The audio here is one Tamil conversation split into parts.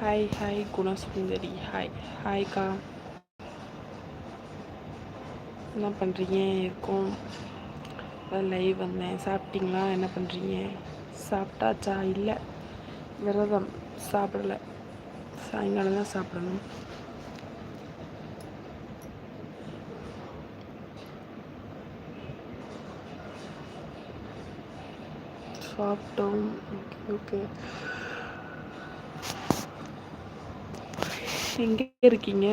ஹாய் ஹாய் குணசுந்தரி ஹாய் ஹாய்க்கா என்ன பண்ணுறீங்க இருக்கும் லைவ் வந்தேன். சாப்பிட்டீங்களா? என்ன பண்ணுறீங்க சாப்பிட்டாச்சா? இல்லை. விரதம். சாப்பிடல. சாயங்காலம் தான் சாப்பிடணும். சாப்பிட்டோம். ஓகே இங்கே எங்கே இருக்கீங்க.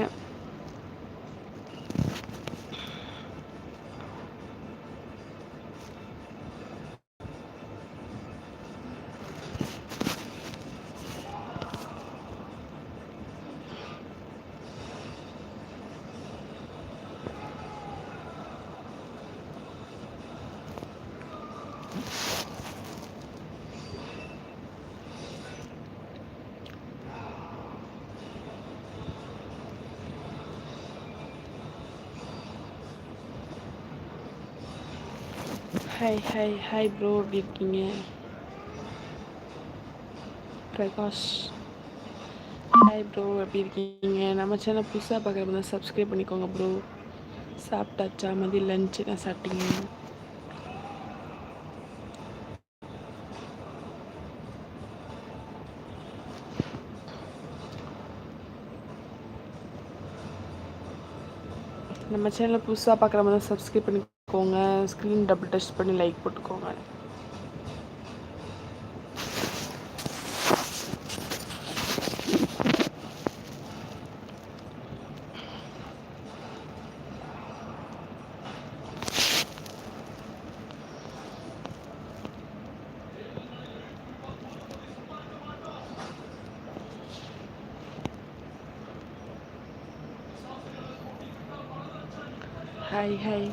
ஹாய் ஹாய் ஹாய் ப்ரோ எப்படி இருக்கீங்க? பிரகாஷ். ஹாய் ப்ரோ எப்படி இருக்கீங்க? நம்ம சேனல் புதுசாக பார்க்குறப்ப தான் சப்ஸ்கிரைப் பண்ணிக்கோங்க ப்ரோ சாப்பிட்டாச்சா? மதியம் லஞ்ச் என்ன சாப்பிட்டீங்க? நம்ம சேனலை புதுசாக பார்க்குற மாதிரி தான் சப்ஸ்கிரைப் போங்க ஸ்க்ரீன் டபுள் டச் பண்ணி லைக் போட்டுக்கோங்க ஹாய் ஹாய்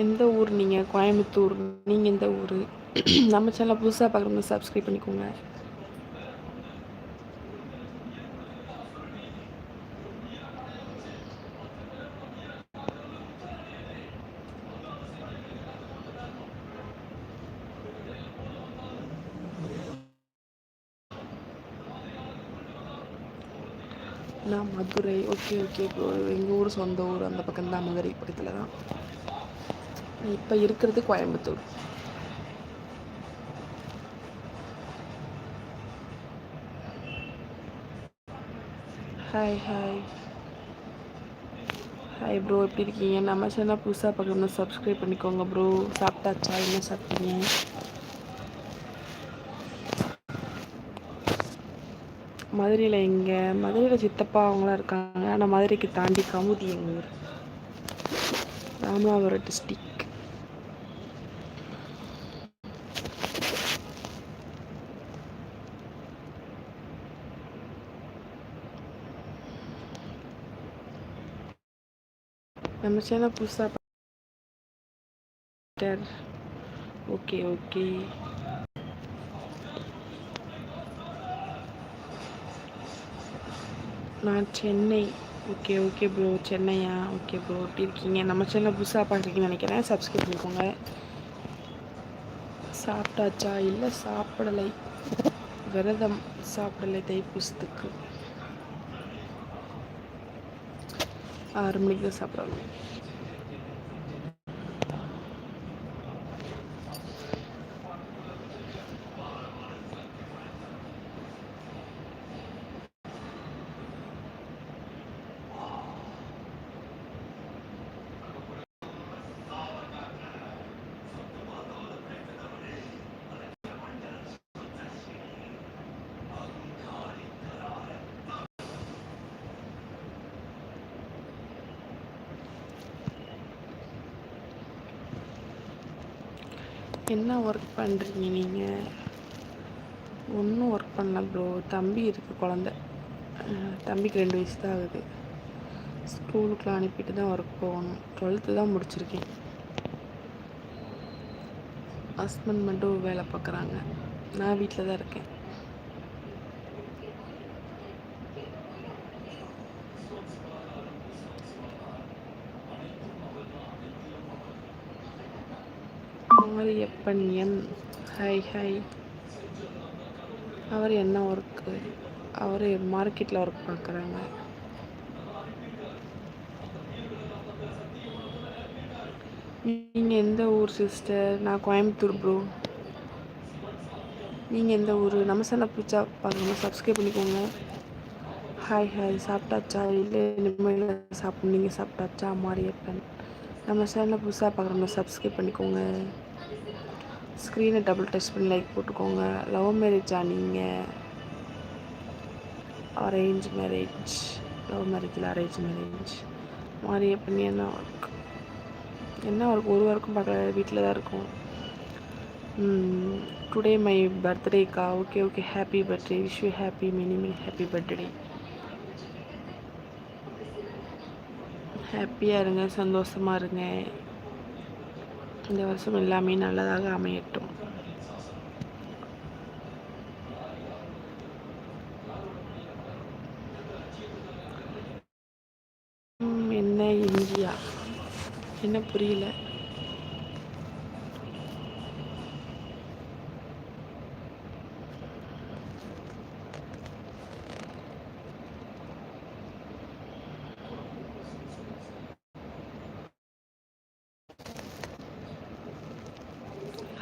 எந்த ஊர் நீங்கள் கோயம்புத்தூர். நீங்கள் எந்த ஊர்? நம்ம சேனலை புதுசாக பார்க்குறவங்க சப்ஸ்கிரைப் பண்ணிக்கோங்க. நான் மதுரை. ஓகே ஓகே எங்கள் ஊர் சொந்த ஊர்? அந்த பக்கம் தான் மதுரை பக்கத்தில் தான் இப்போ இருக்கிறது Coimbatore. Hi hi hi bro எப்படி இருக்கீங்க? நம்ம சேனல் புதுசாக பார்க்கணும்னா சப்ஸ்கிரைப் பண்ணிக்கோங்க ப்ரோ சாப்பிட்டாச்சா? என்ன சாப்பிட்டீங்க? மதுரையில் எங்கே? மதுரையில் சித்தப்பா அவங்களாம் இருக்காங்க. ஆனால் மதுரைக்கு தாண்டி கமுதி எங்கள் ஊர்? ராமநாதபுரம் டிஸ்ட்ரிக்ட் நம்ம சேனல் புதுசாக ஓகே ஓகே நான் சென்னை ஓகே ஓகே ப்ரோ சென்னையா ஓகே ப்ரோ எப்படி இருக்கீங்க நம்ம சேனல் புதுசாக பார்க்குறீங்கன்னு நினைக்கிறேன் சப்ஸ்கிரைப் பண்ணிக்கோங்க. சாப்பிட்டாச்சா? இல்லை சாப்பிடலை. விரதம் சாப்பிடலை தைப்பூசத்துக்கு ஆறு மணிக்கு தான் சாப்பிடணும் என்ன ஒர்க் பண்ணுறீங்க நீங்கள் ஒன்றும் ஒர்க் பண்ணல ப்ரோ தம்பி இருக்குது குழந்த. தம்பிக்கு ரெண்டு வயசு தான் ஆகுது. ஸ்கூலுக்குலாம் அனுப்பிட்டு தான் ஒர்க் போகணும். டுவெல்த்து தான் முடிச்சிருக்கேன். ஹஸ்பண்ட் மட்டும் வேலை பார்க்குறாங்க. நான் வீட்டில் தான் இருக்கேன். மாரியப்பன் ஹை ஹாய் ஹாய் அவர் என்ன ஒர்க்கு அவர் மார்க்கெட்டில் ஒர்க் பார்க்குறாங்க நீங்கள் எந்த ஊர் சிஸ்டர் நான் கோயம்புத்தூர் ப்ரோ நீங்கள் எந்த ஊர்? நம்ம சேனல் பிடிச்சா பார்க்கணும் சப்ஸ்கிரைப் பண்ணிக்கோங்க. Hi hi. சாப்பிட்டாச்சா? இல்லை இனிமேல் சாப்பிடும் நீங்கள் சாப்பிட்டாச்சா? மாரியப்பன். நம்ம சேனலை புதுசாக பார்க்குறோம்னா சப்ஸ்கிரைப் பண்ணிக்கோங்க. ஸ்க்ரீனை டபுள் டச் பண்ணி லைக் போட்டுக்கோங்க. லவ் மேரேஜா நீங்கள் அரேஞ்ச் மேரேஜ் லவ் மேரேஜில் அரேஞ்ச் மேரேஜ் மாரியப்பன் என்ன ஒர்க் என்ன ஒர்க் ஒரு ஒர்க்கும் பார்க்கல. வீட்டில் தான் இருக்கும். Today my பர்த்டேக்கா okay okay happy birthday wish you happy many many happy birthday ஹாப்பியாக இருங்க. சந்தோஷமாக இருங்க. இந்த வருஷம் எல்லாமே நல்லதாக அமையட்டும். என்ன இந்தியா? என்ன புரியல.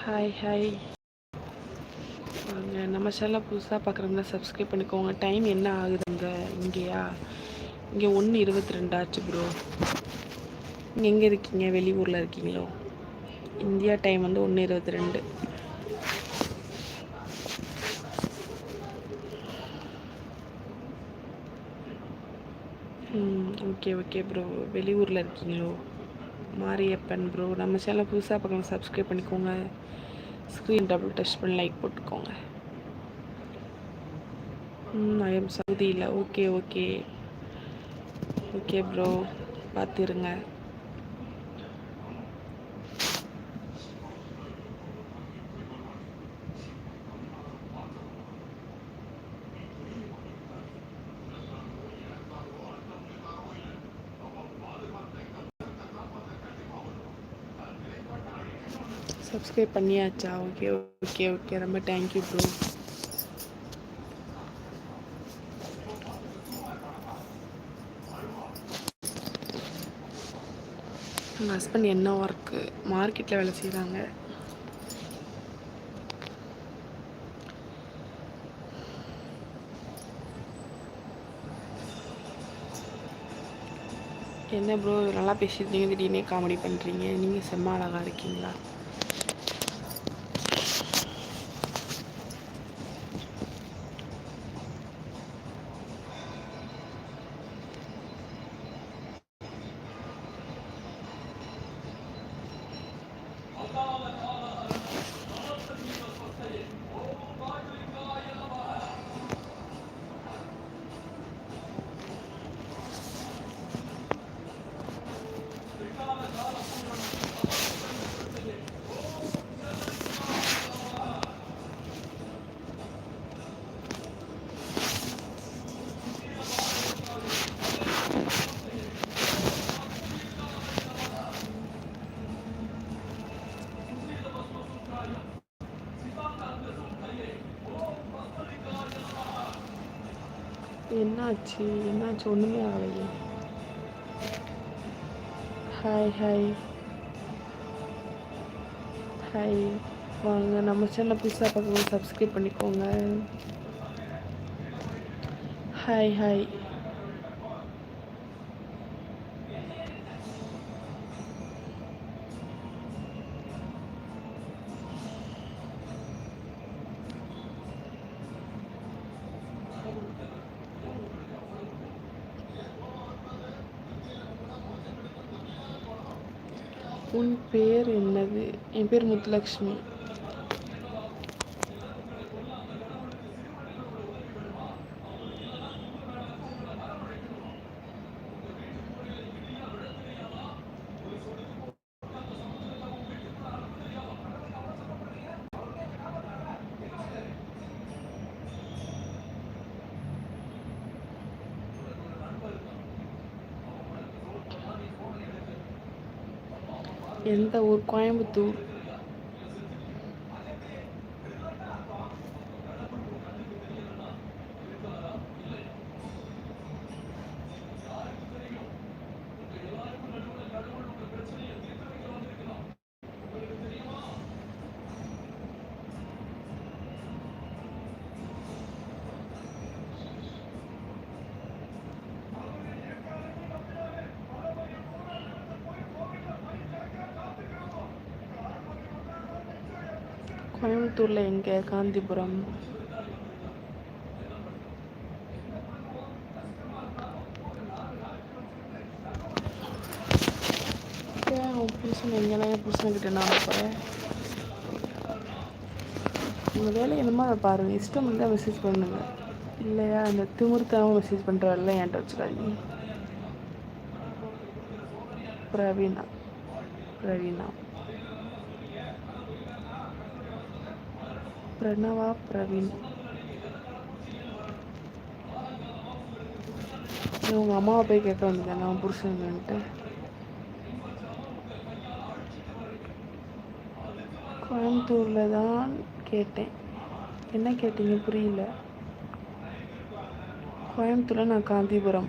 ஹாய் ஹாய் வாங்க நம்ம சேனலில் புதுசாக பார்க்குறவங்க சப்ஸ்கிரைப் பண்ணிக்கோங்க. டைம் என்ன ஆகுதுங்க? இங்கேயா? இங்கே ஒன்று இருபத்தி ரெண்டாச்சு ப்ரோ நீங்கள் எங்கே இருக்கீங்க? வெளியூரில் இருக்கீங்களோ? இந்தியா டைம் வந்து ஒன்று இருபத்தி ரெண்டு ஓகே ஓகே ப்ரோ வெளியூரில் இருக்கீங்களோ? மாரியப்பன் ப்ரோ நம்ம சேனல் புதுசாக பார்க்கலாம் சப்ஸ்கிரைப் பண்ணிக்கோங்க. ஸ்க்ரீன் டபுள் டச் பண்ணி லைக் போட்டுக்கோங்க. ம் ஐ எம் சவுதியில் ஓகே ஓகே ஓகே ப்ரோ பார்த்துருங்க. சப்ஸ்கிரைப் பண்ணியாச்சா? ஓகே ஓகே ஓகே ரொம்ப தேங்க்யூ ப்ரோ எங்கள் ஹஸ்பண்ட் என்ன ஒர்க்கு மார்க்கெட்டில் வேலை செய்கிறாங்க என்ன ப்ரோ நல்லா பேசியிருந்தீங்க திடீர்னே காமெடி பண்ணுறீங்க நீங்கள் செம்ம அழகாக இருக்கீங்களா? என்னாச்சு? என்னாச்சு? ஒன்றுமே ஆகலையே. ஹாய் ஹாய் ஹாய் வாங்க நம்ம சேனல் புதுசாக பார்க்கும்போது சப்ஸ்கிரைப் பண்ணிக்கோங்க. ஹாய் ஹாய் என் பேர் முத்துலக்ஷ்மி. எந்த ஊர்? கோயம்புத்தூர். கோயம்புத்தூரில் எங்கே? காந்திபுரம். ஏன் புருஷன் எங்கெல்லாம் என் புருஷன்கிட்ட நான் போகிறேன் உங்கள் வேலை என்னமோ அதை பாருங்கள் இஷ்டம் இருந்தால் மெசேஜ் பண்ணுங்க. இல்லையா அந்த திமிர்த்தாமல் மெசேஜ் பண்ணுற வேலை என்கிட்ட வச்சுக்காதீங்க. பிரவீனா. பிரவீனா. பிரணவா பிரவீன். உங்கள் அம்மாவை போய் கேட்க வந்தேன். அவன் புருஷன்ட்டு கோயம்புத்தூரில் தான் கேட்டேன். என்ன கேட்டீங்க? புரியல. கோயம்புத்தூரில் நான் காந்திபுரம்.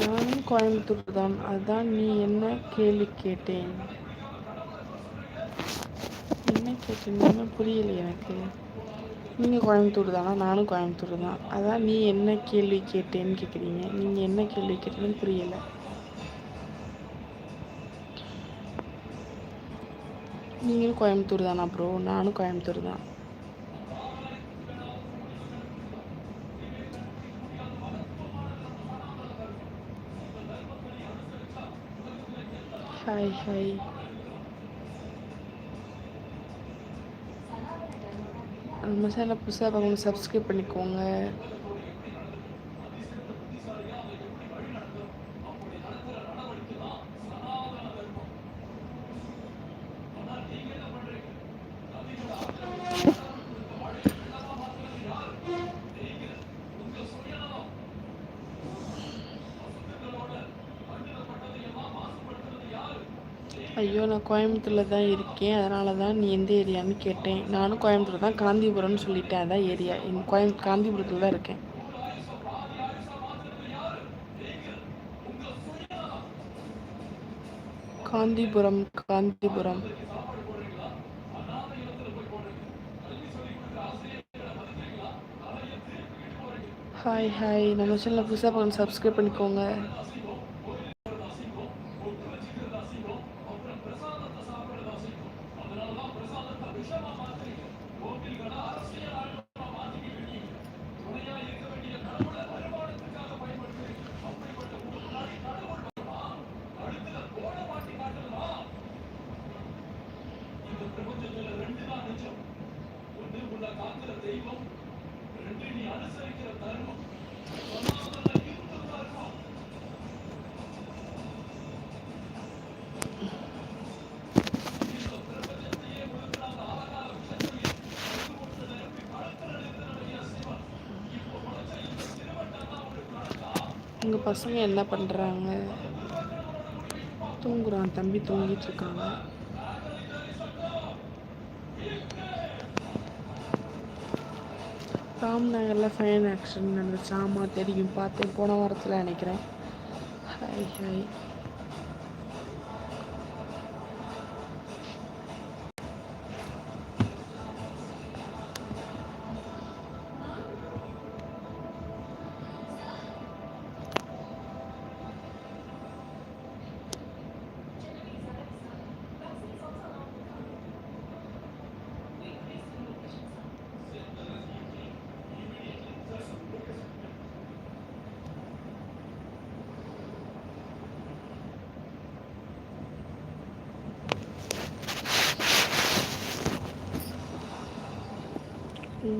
நானும் கோயம்புத்தூர் தான் அதான் நீ என்ன கேள்வி கேட்டேன்? என்ன கேட்டீங்கன்னு புரியல எனக்கு. நீங்கள் கோயம்புத்தூர் தானா நானும் கோயம்புத்தூர் தான் அதான் நீ என்ன கேள்வி கேட்டேன்னு கேட்குறீங்க நீங்கள் என்ன கேள்வி கேட்டீங்கன்னு புரியலை. நீங்களும் கோயம்புத்தூர் தானா ப்ரோ நானும் கோயம்புத்தூர் தான் ஹாய் ஹாய் மசாலா புதுசாக பார்க்கணும் சப்ஸ்கிரைப் பண்ணிக்கோங்க. கோயம்புத்தூரில் தான் இருக்கேன். அதனால தான் நீ எந்த ஏரியான்னு கேட்டேன். நானும் கோயம்புத்தூர் தான் காந்திபுரம்னு சொல்லிட்டேன். அதான் ஏரியா. என் கோயம் காந்திபுரத்தில் தான் இருக்கேன். காந்திபுரம் காந்திபுரம். ஹாய் ஹாய் நம்ம சேனலில் புதுசாக பார்க்கணும் சப்ஸ்கிரைப் பண்ணிக்கோங்க. உங்கள் பசங்க என்ன பண்ணுறாங்க தூங்குறான் தம்பி தூங்கிட்டு இருக்காங்க ராம் நகரில் ஃபைன் ஆக்ஷன் நடந்துச்சு ஆமாம் தெரியும். பார்த்தேன் போன வாரத்தில் நினைக்கிறேன். Hi hi.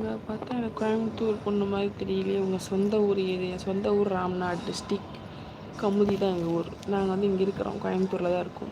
உங்களை பார்த்தா எனக்கு கோயம்புத்தூர் பொண்ணு மாதிரி தெரியலையே. உங்கள் சொந்த ஊர் ஏரியா சொந்த ஊர் ராம்நாட் டிஸ்ட்ரிக் கமுதி தான் எங்கள் ஊர். நாங்கள் வந்து இங்கே இருக்கிறோம். கோயம்புத்தூரில் தான் இருக்கோம்.